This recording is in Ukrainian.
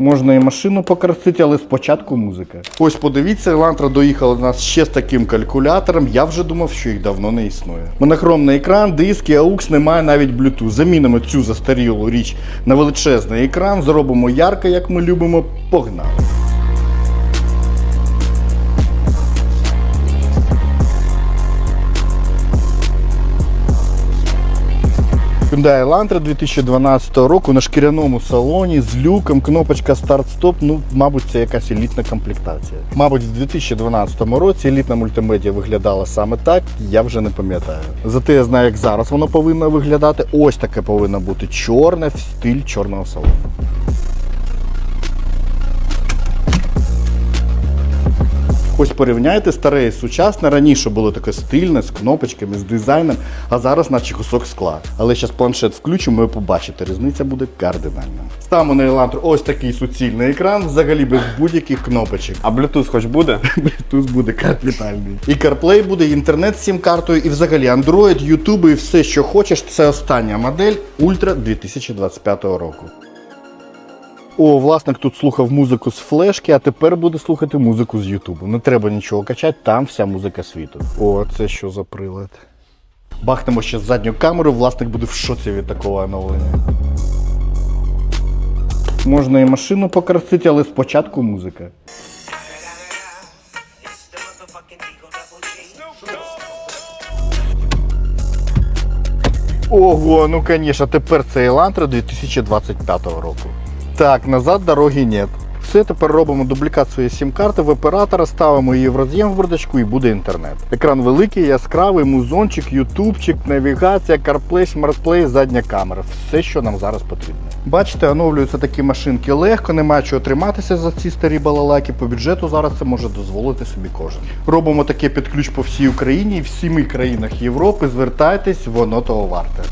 Можна і машину покрасити, але спочатку музика. Ось подивіться, Елантра доїхала до нас ще з таким калькулятором. Я вже думав, що їх давно не існує. Монохромний екран, диски, AUX, немає навіть Bluetooth. Замінимо цю застарілу річ на величезний екран, зробимо ярко, як ми любимо. Погнали! Hyundai Elantra 2012 року на шкіряному салоні з люком, кнопочка старт-стоп. Ну, мабуть, це якась елітна комплектація. Мабуть, в 2012 році елітна мультимедіа виглядала саме так, я вже не пам'ятаю. Зате я знаю, як зараз воно повинно виглядати. Ось таке повинно бути чорне в стиль чорного салону. Ось порівняйте старе і сучасне. Раніше було таке стильне, з кнопочками, з дизайном, а зараз наче кусок скла. Але зараз планшет включимо і побачите, різниця буде кардинальна. Ставимо на Elantra ось такий суцільний екран, взагалі без будь-яких кнопочок. А Bluetooth хоч буде? Bluetooth буде капітальний. І CarPlay буде, і інтернет з сім картою, і взагалі Android, YouTube і все, що хочеш. Це остання модель Ultra 2025 року. О, власник тут слухав музику з флешки, а тепер буде слухати музику з Ютубу. Не треба нічого качати, там вся музика світу. О, це що за прилад? Бахнемо ще задню камеру, власник буде в шоці від такого оновлення. Можна і машину покрасити, але спочатку музика. Ого, ну конечно, тепер це Елантра 2025 року. Так, назад дороги нет. Все, тепер робимо дублікат своєї сім-карти в оператора, ставимо її в роз'єм в бардачку і буде інтернет. Екран великий, яскравий, музончик, ютубчик, навігація, CarPlay, SmartPlay, задня камера. Все, що нам зараз потрібно. Бачите, оновлюються такі машинки легко, немає чого триматися за ці старі балалайки. По бюджету зараз це може дозволити собі кожен. Робимо таке під ключ по всій Україні і в сіми країнах Європи. Звертайтесь, воно того варте.